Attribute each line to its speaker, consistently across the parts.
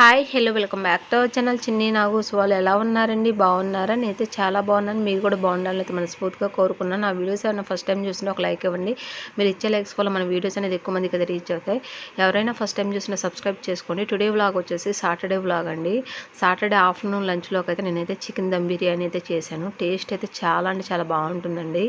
Speaker 1: Hi hello welcome back to our channel. Chinni నాగూస్ వాళ్ళు ఎలా ఉన్నారండి? బాగున్నారా? నేనైతే చాలా బాగున్నాను. మీరు కూడా బాగుండాలని అయితే మనస్ఫూర్తిగా కోరుకున్నాను నా వీడియోస్ ఏమైనా ఫస్ట్ టైం చూసినా ఒక లైక్ ఇవ్వండి. మీరు ఇచ్చే లైక్స్ వల్ల మన వీడియోస్ అనేది ఎక్కువ మందికి అయితే రీచ్ అవుతాయి. ఎవరైనా ఫస్ట్ టైం చూసినా సబ్స్క్రైబ్ చేసుకోండి. టుడే వ్లాగ్ వచ్చేసి సాటర్డే వ్లాగ్ అండి. సాటర్డే ఆఫ్టర్నూన్ లంచ్లోకి అయితే నేనైతే చికెన్ దమ్ బిర్యానీ అయితే చేశాను. టేస్ట్ అయితే చాలా అంటే చాలా బాగుంటుందండి.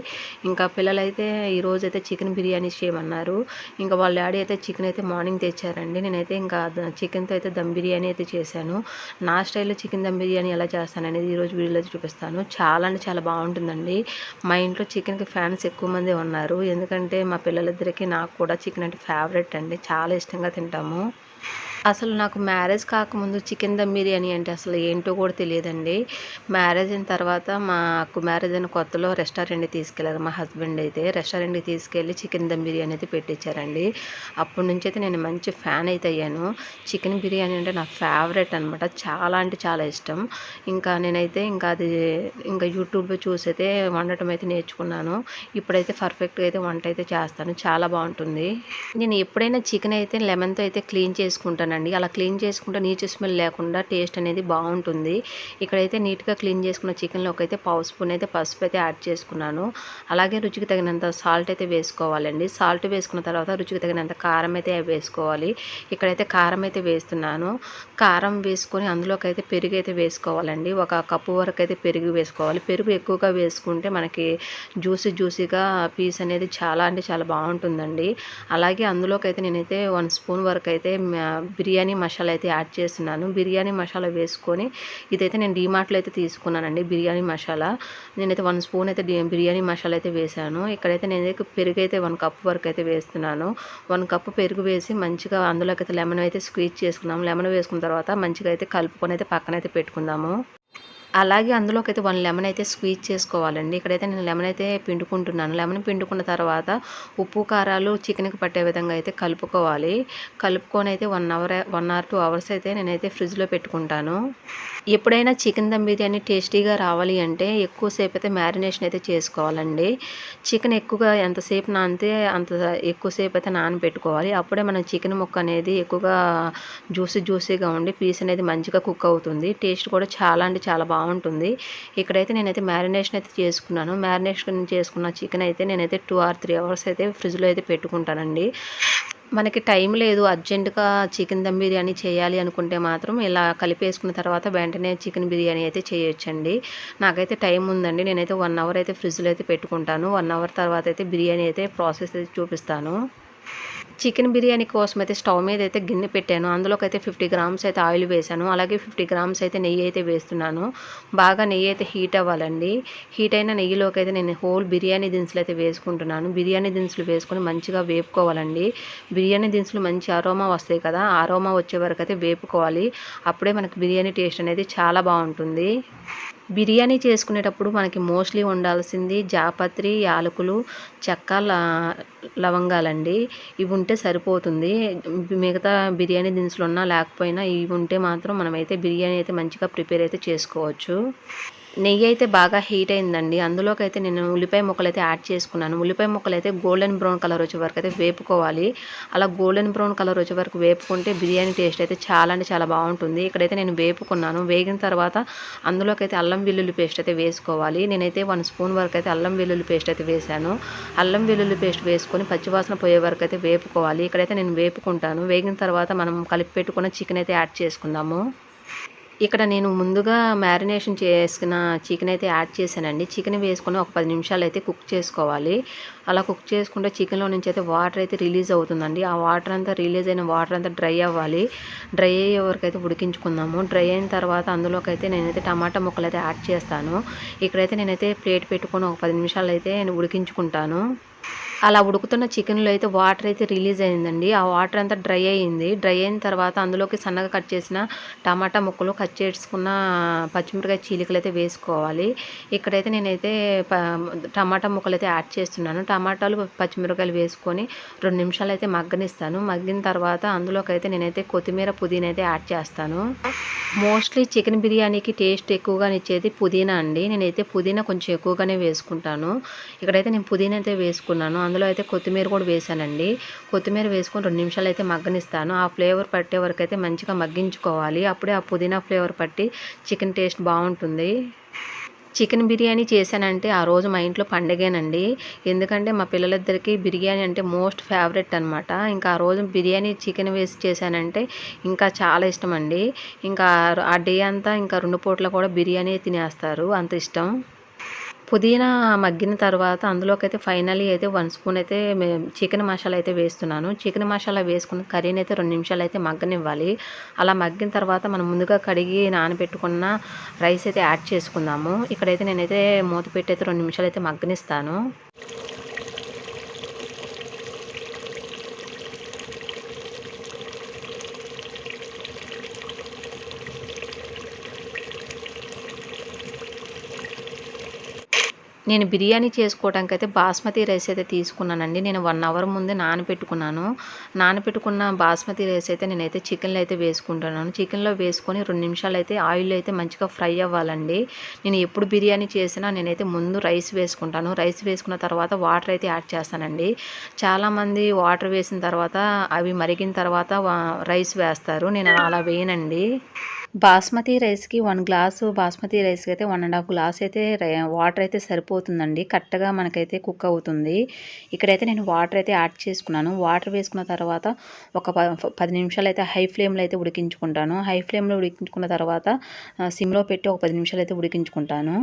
Speaker 1: ఇంకా పిల్లలైతే ఈరోజు అయితే చికెన్ బిర్యానీ చేయమన్నారు. ఇంకా వాళ్ళ డాడీ అయితే చికెన్ అయితే మార్నింగ్ తెచ్చారండి. నేనైతే ఇంకా చికెన్తో అయితే దమ్ బిర్యానీ అయితే చేశాను. నా స్టైల్లో చికెన్ దమ్ బిర్యానీ ఎలా చేస్తాను అనేది ఈరోజు వీడియోలో చూపిస్తాను. చాలా అంటే చాలా బాగుంటుందండి. మా ఇంట్లో చికెన్కి ఫ్యాన్స్ ఎక్కువ మంది ఉన్నారు. ఎందుకంటే మా పిల్లలిద్దరికీ నాకు కూడా చికెన్ అంటే ఫేవరెట్ అండి. చాలా ఇష్టంగా తింటాము. అసలు నాకు మ్యారేజ్ కాకముందు చికెన్ దమ్ బిర్యానీ అంటే అసలు ఏంటో కూడా తెలియదండి. మ్యారేజ్ అయిన తర్వాత మా అక్క మ్యారేజ్ అయిన కొత్తలో రెస్టారెంట్కి తీసుకెళ్ళారు మా హస్బెండ్ అయితే రెస్టారెంట్కి తీసుకెళ్ళి చికెన్ దమ్ బిర్యానీ అయితే పెట్టించారండి అప్పటి నుంచి అయితే నేను మంచి ఫ్యాన్ అయితే అయ్యాను. చికెన్ బిర్యానీ అంటే నా ఫేవరెట్ అనమాట చాలా అంటే చాలా ఇష్టం. ఇంకా నేనైతే ఇంకా అది ఇంకా యూట్యూబ్లో చూసి అయితే వండటం అయితే నేర్చుకున్నాను. ఇప్పుడైతే పర్ఫెక్ట్గా అయితే వంట అయితే చేస్తాను. చాలా బాగుంటుంది. నేను ఎప్పుడైనా చికెన్ అయితే లెమన్తో అయితే క్లీన్ చేసుకుంటాను చేసుకుంటానండి అలా క్లీన్ చేసుకుంటే నీచు స్మెల్ లేకుండా టేస్ట్ అనేది బాగుంటుంది. ఇక్కడైతే నీట్గా క్లీన్ చేసుకున్న చికెన్లోకి అయితే పావు స్పూన్ అయితే పసుపు అయితే యాడ్ చేసుకున్నాను. అలాగే రుచికి తగినంత సాల్ట్ అయితే వేసుకోవాలండి. సాల్ట్ వేసుకున్న తర్వాత రుచికి తగినంత కారం అయితే వేసుకోవాలి. ఇక్కడైతే కారం అయితే వేస్తున్నాను. కారం వేసుకొని అందులోకి అయితే పెరుగు అయితే వేసుకోవాలండి. ఒక కప్పు వరకు అయితే పెరుగు వేసుకోవాలి. పెరుగు ఎక్కువగా వేసుకుంటే మనకి జ్యూసీ జ్యూసీగా పీస్ అనేది చాలా అంటే చాలా బాగుంటుందండి. అలాగే అందులోకి అయితే నేనైతే వన్ స్పూన్ వరకు అయితే బిర్యానీ మసాలా అయితే యాడ్ చేస్తున్నాను. బిర్యానీ మసాలా వేసుకొని ఇదైతే నేను డీమార్ట్లో అయితే తీసుకున్నానండి బిర్యానీ మసాలా. నేనైతే వన్ స్పూన్ అయితే బిర్యానీ మసాలా అయితే వేసాను ఇక్కడైతే నేనైతే పెరుగు అయితే వన్ కప్ వరకు అయితే వేస్తున్నాను. వన్ కప్ పెరుగు వేసి మంచిగా అందులోకి అయితే లెమన్ అయితే స్క్వీజ్ చేసుకున్నాము లెమన్ వేసుకున్న తర్వాత మంచిగా అయితే కలుపుకొని అయితే పక్కన అయితే పెట్టుకుందాము. అలాగే అందులోకి అయితే వన్ లెమన్ అయితే స్క్వీజ్ చేసుకోవాలండి. ఇక్కడైతే నేను లెమన్ అయితే పిండుకుంటున్నాను. లెమన్ పిండుకున్న తర్వాత ఉప్పు కారాలు చికెన్కి పట్టే విధంగా అయితే కలుపుకోవాలి. కలుపుకొని అయితే one hour one hour two hours అయితే నేనైతే ఫ్రిడ్జ్లో పెట్టుకుంటాను. ఎప్పుడైనా చికెన్ దమ్ బిర్యానీ టేస్టీగా రావాలి అంటే ఎక్కువసేపు అయితే మ్యారినేషన్ అయితే చేసుకోవాలండి. చికెన్ ఎక్కువగా ఎంతసేపు నానితే అంత ఎక్కువసేపు అయితే నానబెట్టుకోవాలి. అప్పుడే మనం చికెన్ ముక్క అనేది ఎక్కువగా జ్యూసీ జ్యూసీగా ఉండి పీస్ అనేది మంచిగా కుక్ అవుతుంది. టేస్ట్ కూడా చాలా అంటే చాలా బాగుంటుంది. బాగుంటుంది. ఇక్కడైతే నేనైతే మ్యారినేషన్ అయితే చేసుకున్నాను. మ్యారినేషన్ చేసుకున్న చికెన్ అయితే నేనైతే టూ ఆర్ త్రీ అవర్స్ అయితే ఫ్రిడ్జ్లో అయితే పెట్టుకుంటానండి. మనకి టైం లేదు. అర్జెంటుగా చికెన్ దమ్ బిర్యానీ చేయాలి అనుకుంటే మాత్రం ఇలా కలిపేసుకున్న తర్వాత వెంటనే చికెన్ బిర్యానీ అయితే చేయొచ్చండి. నాకైతే టైం ఉందండి. నేనైతే వన్ అవర్ అయితే ఫ్రిడ్జ్లో అయితే పెట్టుకుంటాను. వన్ అవర్ తర్వాత అయితే బిర్యానీ అయితే ప్రాసెస్ అయితే చూపిస్తాను. చికెన్ బిర్యానీ కోసం అయితే స్టవ్ మీద అయితే గిన్నె పెట్టాను. అందులోకి అయితే ఫిఫ్టీ గ్రామ్స్ అయితే ఆయిల్ వేసాను అలాగే ఫిఫ్టీ గ్రామ్స్ అయితే నెయ్యి అయితే వేస్తున్నాను. బాగా నెయ్యి అయితే హీట్ అవ్వాలండి. హీట్ అయిన నెయ్యిలోకి అయితే నేను హోల్ బిర్యానీ దినుసులు అయితే వేసుకుంటున్నాను. బిర్యానీ దినుసులు వేసుకొని మంచిగా వేపుకోవాలండి. బిర్యానీ దినుసులు మంచి అరోమా వస్తాయి కదా అరోమా వచ్చే వరకు అయితే వేపుకోవాలి. అప్పుడే మనకి బిర్యానీ టేస్ట్ అనేది చాలా బాగుంటుంది. బిర్యానీ చేసుకునేటప్పుడు మనకి మోస్ట్లీ ఉండాల్సింది జాపత్రి యాలకులు చెక్క లవంగాలండి. ఇవి ఉంటే సరిపోతుంది. మిగతా బిర్యానీ దినుసులు ఉన్నా లేకపోయినా ఇవి ఉంటే మాత్రం మనమైతే బిర్యానీ అయితే మంచిగా ప్రిపేర్ అయితే చేసుకోవచ్చు. నెయ్యి అయితే బాగా హీట్ అయిందండి. అందులోకి అయితే నేను ఉల్లిపాయ ముక్కలు అయితే యాడ్ చేసుకున్నాను. ఉల్లిపాయ ముక్కలు అయితే గోల్డెన్ బ్రౌన్ కలర్ వచ్చే వరకు అయితే వేపుకోవాలి. అలా గోల్డెన్ బ్రౌన్ కలర్ వచ్చే వరకు వేపుకుంటే బిర్యానీ టేస్ట్ అయితే చాలా అంటే చాలా బాగుంటుంది. ఇక్కడైతే నేను వేపుకున్నాను. వేగిన తర్వాత అందులోకి అయితే అల్లం వెల్లుల్లి పేస్ట్ అయితే వేసుకోవాలి. నేనైతే వన్ స్పూన్ వరకు అయితే అల్లం వెల్లుల్లి పేస్ట్ అయితే వేసాను అల్లం వెల్లుల్లి పేస్ట్ వేసుకొని పచ్చివాసన పోయే వరకు అయితే వేపుకోవాలి. ఇక్కడైతే నేను వేపుకుంటాను. వేగిన తర్వాత మనం కలిపి పెట్టుకున్న చికెన్ అయితే యాడ్ చేసుకుందాము. ఇక్కడ నేను ముందుగా మ్యారినేషన్ చేసుకున్న చికెన్ అయితే యాడ్ చేశానండి. చికెన్ వేసుకొని ఒక పది నిమిషాలు అయితే కుక్ చేసుకోవాలి. అలా కుక్ చేసుకుంటే చికెన్లో నుంచి అయితే వాటర్ అయితే రిలీజ్ అవుతుందండి. ఆ వాటర్ అంతా రిలీజ్ అయిన వాటర్ అంతా డ్రై అవ్వాలి. డ్రై అయ్యే వరకు అయితే ఉడికించుకుందాము. డ్రై అయిన తర్వాత అందులోకి అయితే నేనైతే టమాటా ముక్కలు అయితే యాడ్ చేస్తాను. ఇక్కడైతే నేనైతే ప్లేట్ పెట్టుకొని ఒక పది నిమిషాలు అయితే నేను ఉడికించుకుంటాను. అలా ఉడుకుతున్న చికెన్లో అయితే వాటర్ అయితే రిలీజ్ అయిందండి. ఆ వాటర్ అంతా డ్రై అయింది డ్రై అయిన తర్వాత అందులోకి సన్నగా కట్ చేసిన టమాటా ముక్కలు కట్ చేసుకున్న పచ్చిమిరకాయ చీలికలు అయితే వేసుకోవాలి. ఇక్కడైతే నేనైతే టమాటా ముక్కలు అయితే యాడ్ చేస్తున్నాను. టమాటాలు పచ్చిమిరకాయలు వేసుకొని రెండు నిమిషాలు అయితే మగ్గనిస్తాను. మగ్గిన తర్వాత అందులోకి అయితే నేనైతే కొత్తిమీర పుదీనా అయితే యాడ్ చేస్తాను. మోస్ట్లీ చికెన్ బిర్యానీకి టేస్ట్ ఎక్కువగా ఇచ్చేది పుదీనా అండి. నేనైతే పుదీనా కొంచెం ఎక్కువగానే వేసుకుంటాను. ఇక్కడైతే నేను పుదీనా అయితే వేసుకున్నాను. అందులో అయితే కొత్తిమీర కూడా వేసానండి. కొత్తిమీర వేసుకొని రెండు నిమిషాలు అయితే మగ్గనిస్తాను. ఆ ఫ్లేవర్ పట్టే వరకు అయితే మంచిగా మగ్గించుకోవాలి. అప్పుడే ఆ పుదీనా ఫ్లేవర్ పట్టి చికెన్ టేస్ట్ బాగుంటుంది. చికెన్ బిర్యానీ చేశానంటే ఆ రోజు మా ఇంట్లో పండగేనండి. ఎందుకంటే మా పిల్లలిద్దరికీ బిర్యానీ అంటే మోస్ట్ ఫేవరెట్ అనమాట ఇంకా ఆ రోజు బిర్యానీ చికెన్ వేసి చేశానంటే ఇంకా చాలా ఇష్టం అండి ఇంకా ఆ డే అంతా ఇంకా రెండు పూట్ల కూడా బిర్యానీ తినేస్తారు. అంత ఇష్టం. పుదీనా మగ్గిన తర్వాత అందులోకి అయితే ఫైనలీ అయితే వన్ స్పూన్ అయితే చికెన్ మసాలా అయితే వేస్తున్నాను. చికెన్ మసాలా వేసుకున్న కర్రీని అయితే రెండు నిమిషాలు అయితే మగ్గనివ్వాలి. అలా మగ్గిన తర్వాత మనం ముందుగా కడిగి నానబెట్టుకున్న రైస్ అయితే యాడ్ చేసుకుందాము. ఇక్కడైతే నేనైతే మూత పెట్టి అయితే రెండు నిమిషాలు అయితే మగ్గనిస్తాను. నేను బిర్యానీ చేసుకోవడానికి అయితే బాస్మతి రైస్ అయితే తీసుకున్నానండి. నేను వన్ అవర్ ముందే నానబెట్టుకున్నాను. నానబెట్టుకున్న బాస్మతి రైస్ అయితే నేనైతే చికెన్లో అయితే వేసుకుంటున్నాను. చికెన్లో వేసుకొని రెండు నిమిషాలు అయితే ఆయిల్ అయితే మంచిగా ఫ్రై అవ్వాలండి. నేను ఎప్పుడు బిర్యానీ చేసినా నేనైతే ముందు రైస్ వేసుకుంటాను. రైస్ వేసుకున్న తర్వాత వాటర్ అయితే యాడ్ చేస్తానండి. చాలామంది వాటర్ వేసిన తర్వాత అవి మరిగిన తర్వాత రైస్ వేస్తారు. నేను అలా వేయనండి. బాస్మతి రైస్కి వన్ గ్లాసు బాస్మతి రైస్కి అయితే వన్ అండ్ హాఫ్ గ్లాస్ అయితే వాటర్ అయితే సరిపోతుందండి. కరెక్ట్గా మనకైతే కుక్ అవుతుంది. ఇక్కడైతే నేను వాటర్ అయితే యాడ్ చేసుకున్నాను. వాటర్ వేసుకున్న తర్వాత ఒక పది నిమిషాలు అయితే హై ఫ్లేమ్లో అయితే ఉడికించుకుంటాను. హై ఫ్లేమ్లో ఉడికించుకున్న తర్వాత సిమ్లో పెట్టి ఒక పది నిమిషాలు అయితే ఉడికించుకుంటాను.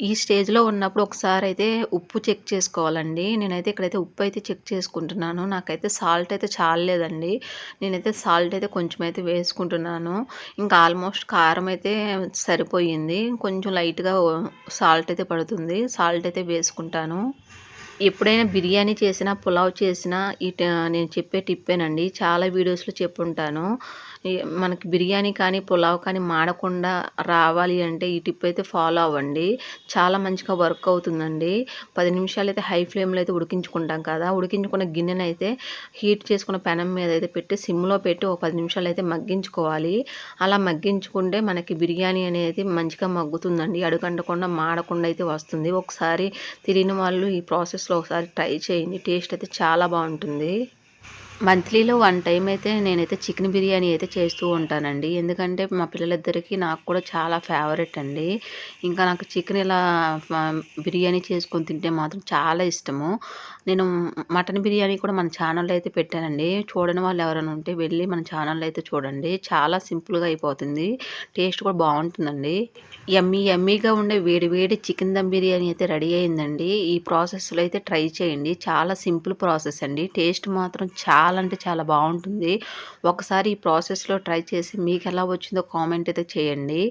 Speaker 1: ఈ స్టేజ్లో ఉన్నప్పుడు ఒకసారి అయితే ఉప్పు చెక్ చేసుకోవాలండి. నేనైతే ఇక్కడైతే ఉప్పు అయితే చెక్ చేసుకుంటున్నాను. నాకైతే సాల్ట్ అయితే చాలలేదండి. నేనైతే సాల్ట్ అయితే కొంచెం అయితే వేసుకుంటున్నాను. ఇంకా ఆల్మోస్ట్ కారం అయితే సరిపోయింది. కొంచెం లైట్గా సాల్ట్ అయితే పడుతుంది. సాల్ట్ అయితే వేసుకుంటాను. ఎప్పుడైనా బిర్యానీ చేసినా పులావ్ చేసినా ఈ నేను చెప్పే టిప్పేనండి. చాలా వీడియోస్లో చెప్పుంటాను. మనకి బిర్యానీ కానీ పులావ్ కానీ మాడకుండా రావాలి అంటే ఈ టిప్ అయితే ఫాలో అవ్వండి. చాలా మంచిగా వర్క్ అవుతుందండి. పది నిమిషాలు అయితే హై ఫ్లేమ్లో అయితే ఉడికించుకుంటాం కదా. ఉడికించుకున్న గిన్నెను అయితే హీట్ చేసుకున్న పెనం మీద అయితే పెట్టి సిమ్లో పెట్టి ఒక పది నిమిషాలు అయితే మగ్గించుకోవాలి. అలా మగ్గించుకుంటే మనకి బిర్యానీ అనేది మంచిగా మగ్గుతుందండి. అడుగంటకుండా మాడకుండా అయితే వస్తుంది. ఒకసారి తిరిగిన వాళ్ళు ఈ ప్రాసెస్లో ఒకసారి ట్రై చేయండి. టేస్ట్ అయితే చాలా బాగుంటుంది. మంత్లీలో వన్ టైం అయితే నేనైతే చికెన్ బిర్యానీ అయితే చేస్తూ ఉంటానండి. ఎందుకంటే మా పిల్లలిద్దరికీ నాకు కూడా చాలా ఫేవరెట్ అండి. ఇంకా నాకు చికెన్ ఇలా బిర్యానీ చేసుకొని తింటే మాత్రం చాలా ఇష్టము. నేను మటన్ బిర్యానీ కూడా మన ఛానల్లో అయితే పెట్టానండి. చూడని వాళ్ళు ఎవరైనా ఉంటే వెళ్ళి మన ఛానల్లో అయితే చూడండి. చాలా సింపుల్గా అయిపోతుంది. టేస్ట్ కూడా బాగుంటుందండి. ఎమ్మీ ఎమ్మీగా ఉండే వేడి వేడి చికెన్ దమ్ బిర్యానీ అయితే రెడీ అయిందండి. ఈ ప్రాసెస్లో అయితే ట్రై చేయండి. చాలా సింపుల్ ప్రాసెస్ అండి. టేస్ట్ మాత్రం చాలా అంటే చాలా బాగుంటుంది. ఒకసారి ఈ ప్రాసెస్లో ట్రై చేసి మీకు ఎలా వచ్చిందో కామెంట్ అయితే చేయండి.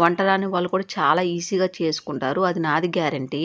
Speaker 1: వంట రాని వాళ్ళు కూడా చాలా ఈజీగా చేసుకుంటారు. అది నాది గ్యారంటీ.